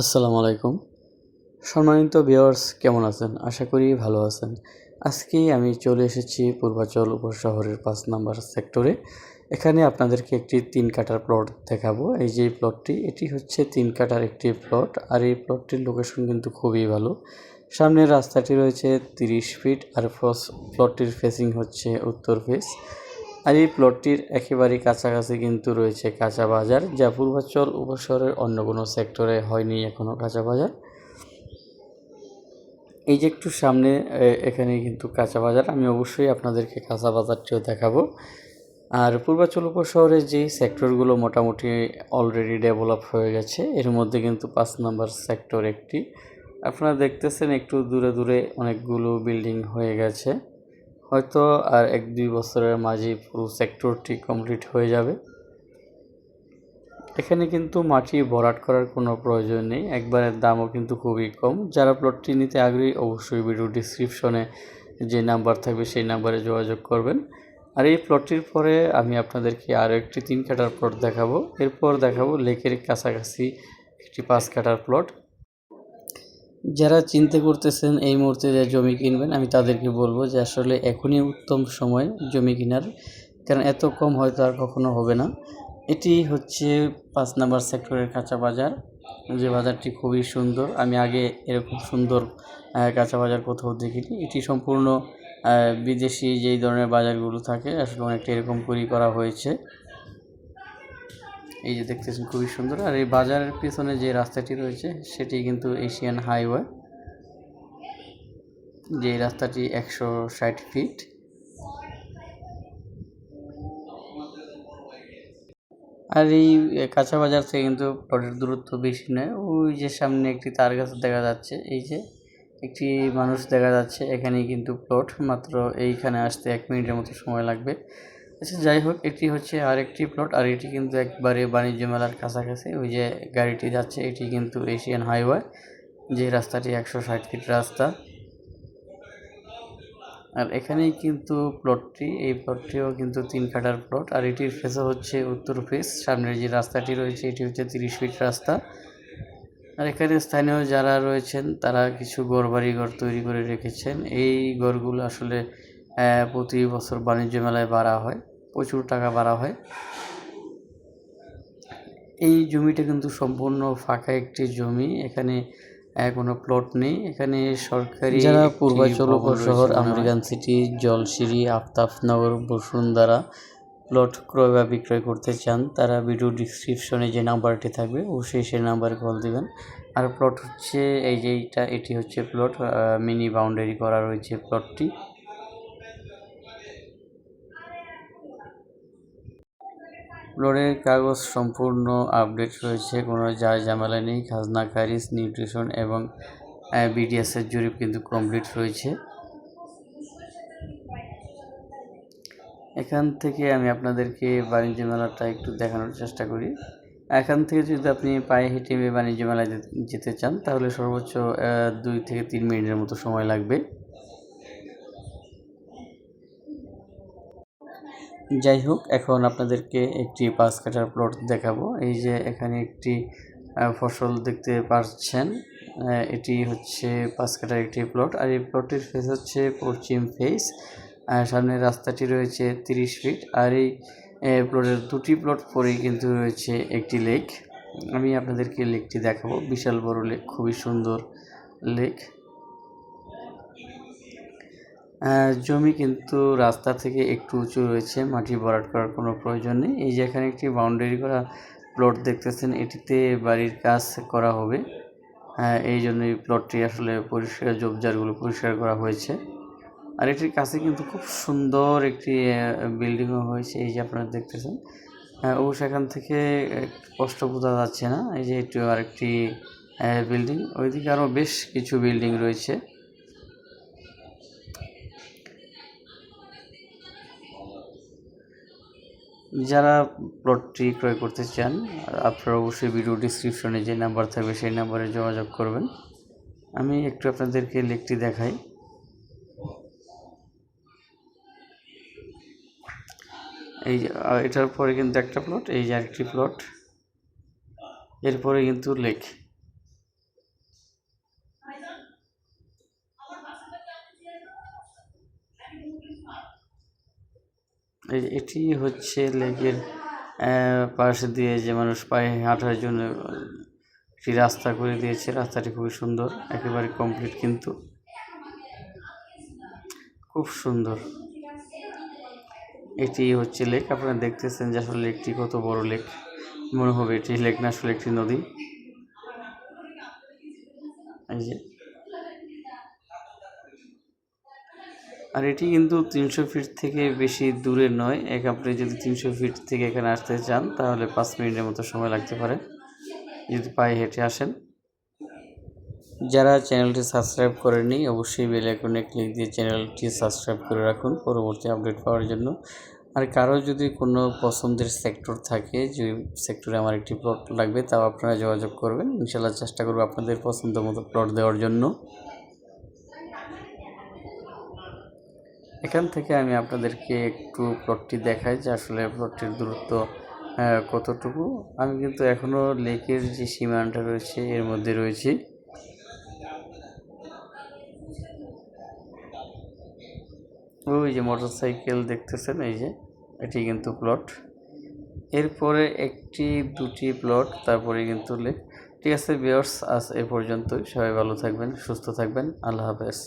আসসালামু আলাইকুম। সম্মানিত ভিউয়ার্স, কেমন আছেন? আশা করি ভালো আছেন। আজকে আমি চলে এসেছি পূর্বাচল উপশহরের পাঁচ নাম্বার সেক্টরে। এখানে আপনাদেরকে একটি তিন কাটার প্লট দেখাবো। এই যে প্লটটি, এটি হচ্ছে তিন কাটার একটি প্লট। আর এই প্লটটির লোকেশন কিন্তু খুবই ভালো। সামনের রাস্তাটি রয়েছে তিরিশ ফিট। আর প্লটটির ফেসিং হচ্ছে উত্তর ফেস আর এই প্লটটির একেবারেই কাছাকাছি কিন্তু রয়েছে কাঁচা বাজার, যা পূর্বাচল উপশহরের অন্য কোনো সেক্টরে হয়নি এখনও কাঁচা বাজার। এই যে একটু সামনে এখানে কিন্তু কাঁচা বাজার, আমি অবশ্যই আপনাদেরকে কাঁচা বাজারটিও দেখাবো। আর পূর্বাচল উপশহরের যে সেক্টরগুলো মোটামুটি অলরেডি ডেভেলপ হয়ে গেছে, এর মধ্যে কিন্তু পাঁচ নাম্বার সেক্টর একটি। আপনারা দেখতেছেন একটু দূরে দূরে অনেকগুলো বিল্ডিং হয়ে গেছে। হয়তো আর এক দুই বছরের মাঝেই পুরো সেক্টরটি কমপ্লিট হয়ে যাবে। এখানে কিন্তু মাটি ভরাট করার কোনো প্রয়োজন নেই। একবারের দামও কিন্তু খুবই কম। যারা প্লটটি নিতে আগ্রহী, অবশ্যই ভিডিও ডিসক্রিপশনে যে নাম্বার থাকবে, সেই নাম্বারে যোগাযোগ করবেন। আর এই প্লটটির পরে আমি আপনাদেরকে আরও একটি তিন কাটার প্লট দেখাবো। এরপর দেখাবো লেকের কাছাকাছি একটি পাঁচ কাটার প্লট যারা চিন্তা করতেছেন এই মুহূর্তে যে জমি কিনবেন, আমি তাদেরকে বলব যে আসলে এখনই উত্তম সময় জমি কেনার, কারণ এত কম হয়তো আর কখনো হবে না। এটি হচ্ছে পাঁচ নাম্বার সেক্টরের কাঁচা বাজার। যে বাজারটি খুবই সুন্দর। আমি আগে এরকম সুন্দর কাঁচা বাজার কোথাও দেখিনি। এটি সম্পূর্ণ বিদেশি যেই ধরনের বাজারগুলো থাকে, আসলে অনেকটা এরকম করেই করা হয়েছে। এই যে দেখতেছেন খুবই সুন্দর। আর এই বাজারের পিছনে যে রাস্তাটি রয়েছে, সেটি কিন্তু এশিয়ান হাইওয়ে যে রাস্তাটি একশো ষাট ফিট আর এই কাঁচা বাজার থেকে কিন্তু প্লটের দূরত্ব বেশি নয়। ওই যে সামনে একটি তার গাছ দেখা যাচ্ছে, এই যে একটি মানুষ দেখা যাচ্ছে, এখানেই কিন্তু প্লট মাত্র এইখানে আসতে এক মিনিটের মতো সময় লাগবে। আচ্ছা যাই হোক, এটি হচ্ছে আরেকটি প্লট আর এটি কিন্তু একবারে বাণিজ্য মেলার কাছাকাছি। ওই যে গাড়িটি যাচ্ছে, এটি কিন্তু এশিয়ান হাইওয়ে যে রাস্তাটি একশো ষাট ফিট রাস্তা। আর এখানেই কিন্তু প্লটটি এই প্লটটিও কিন্তু তিন কাটার প্লট আর এটির ফেসও হচ্ছে উত্তর ফেস সামনের যে রাস্তাটি রয়েছে, এটি হচ্ছে তিরিশ ফিট রাস্তা। আর এখানে স্থানীয় যারা রয়েছেন, তারা কিছু ঘর বাড়ি ঘর তৈরি করে রেখেছেন। এই ঘরগুলো আসলে প্রতি বছর বাণিজ্য মেলায় বাড়া হয় প্রচুর টাকা বাড়া হয়। এই জমিটা কিন্তু সম্পূর্ণ ফাঁকা একটি জমি এখানে কোনো প্লট নেই। এখানে সরকারি যারা পূর্বাচল মনে হয়। American city Jolshiri Aftabnagar Bashundhara plot ক্রয় বা বিক্রয় করতে চান তারা ভিডিও ডিসক্রিপশনে যে নাম্বারটি থাকবে অবশ্যই সেই নাম্বারে কল দিবেন। আর প্লট হচ্ছে এই যে এইটা এটি হচ্ছে প্লট মিনি বাউন্ডারি করা রয়েছে প্লটটি প্লটের কাগজ সম্পূর্ণ আপডেট রয়েছে। কোনো যা ঝামেলা নেই। খাজনা, খারিজ নিউট্রিশন এবং বিডিএসের জরিপ কিন্তু কমপ্লিট রয়েছে। এখান থেকে আমি আপনাদেরকে বাণিজ্য মেলাটা একটু দেখানোর চেষ্টা করি। এখান থেকে যদি আপনি পায়ে হেঁটে বাণিজ্য মেলায় যেতে চান, তাহলে সর্বোচ্চ দুই থেকে তিন মিনিটের মতো সময় লাগবে। যাই হোক, এখন আপনাদেরকে একটি পাঁচ কাটার প্লট দেখাবো। এই যে এখানে একটি ফসল দেখতে পাচ্ছেন এটি হচ্ছে পাঁচ কাটার একটি প্লট আর এই প্লটের ফেস হচ্ছে পশ্চিম ফেস আর সামনে রাস্তাটি রয়েছে তিরিশ ফিট আর এই প্লটের দুটি প্লট পরেই কিন্তু রয়েছে একটি লেক আমি আপনাদেরকে লেকটি দেখাবো। বিশাল বড় লেক খুবই সুন্দর লেক জমি কিন্তু রাস্তা থেকে একটু উঁচু রয়েছে মাটি ভরাট করার কোনো প্রয়োজন নেই। এই যে এখানে একটি বাউন্ডারি করা প্লট দেখতেছেন এটিতে বাড়ির কাজ করা হবে। আহ, এই জন্য এই প্লটটি আসলে পরিষ্কার জবজারগুলো পরিষ্কার করা হয়েছে। আর এটির কাছে কিন্তু খুব সুন্দর একটি বিল্ডিংও হয়েছে এই যে আপনারা দেখতেছেন। অবশ্য এখান থেকে স্পষ্ট বোঝা যাচ্ছে না এই যে এটি আরেকটি বিল্ডিং ওইদিকে আরও বেশ কিছু বিল্ডিং রয়েছে। যারা প্লটটি ক্রয় করতে চান, আপনারা অবশ্যই ভিডিও ডিসক্রিপশনে যে নাম্বার থাকবে সেই নাম্বারে যোগাযোগ করবেন। আমি একটু আপনাদেরকে লেকটি দেখাই। এই এটার পরে কিন্তু একটা প্লট এই যে আরেকটি প্লট এরপরে কিন্তু লেক এটি হচ্ছে লেকের পাশ দিয়ে যে মানুষ পায়ে হাঁটার জন্য একটি রাস্তা করে দিয়েছে। রাস্তাটি খুবই সুন্দর, একেবারে কমপ্লিট কিন্তু। খুব সুন্দর। এটি হচ্ছে লেক। আপনারা দেখতেছেন যে আসলে লেকটি কত বড় লেক। মনে হবে এটি লেক না, আসলে একটি নদী। এই যে আর এটি কিন্তু তিনশো ফিট থেকে বেশি দূরে নয়। এক আপনি যদি তিনশো ফিট থেকে এখানে আসতে চান, তাহলে পাঁচ মিনিটের মতো সময় লাগতে পারে। যদি পায়ে হেঁটে আসেন। যারা চ্যানেলটি সাবস্ক্রাইব করেনি অবশ্যই বেল আইকনে ক্লিক দিয়ে চ্যানেলটি সাবস্ক্রাইব করে রাখুন পরবর্তী আপডেট পাওয়ার জন্য। আর কারও যদি কোনো পছন্দের সেক্টর থাকে, যে সেক্টরে আমার একটি প্লট লাগবে, তাও আপনারা যোগাযোগ করবেন। ইনশাল্লাহ চেষ্টা করব আপনাদের পছন্দ মতো প্লট দেওয়ার জন্য। এখান থেকে আমি আপনাদেরকে একটু প্লটটি দেখাই যে আসলে প্লটটির দূরত্ব কতটুকু। আমি কিন্তু এখনও লেকের যে সীমানাটা রয়েছে, এর মধ্যে রয়েছি। ওই যে মোটরসাইকেল দেখতেছেন, এই যে, এটি কিন্তু প্লট এরপরে একটি, দুটি প্লট তারপরে কিন্তু লেক ঠিক আছে বিয়ার্স আজ এ পর্যন্তই। সবাই ভালো থাকবেন, সুস্থ থাকবেন। আল্লাহ হাফেজ।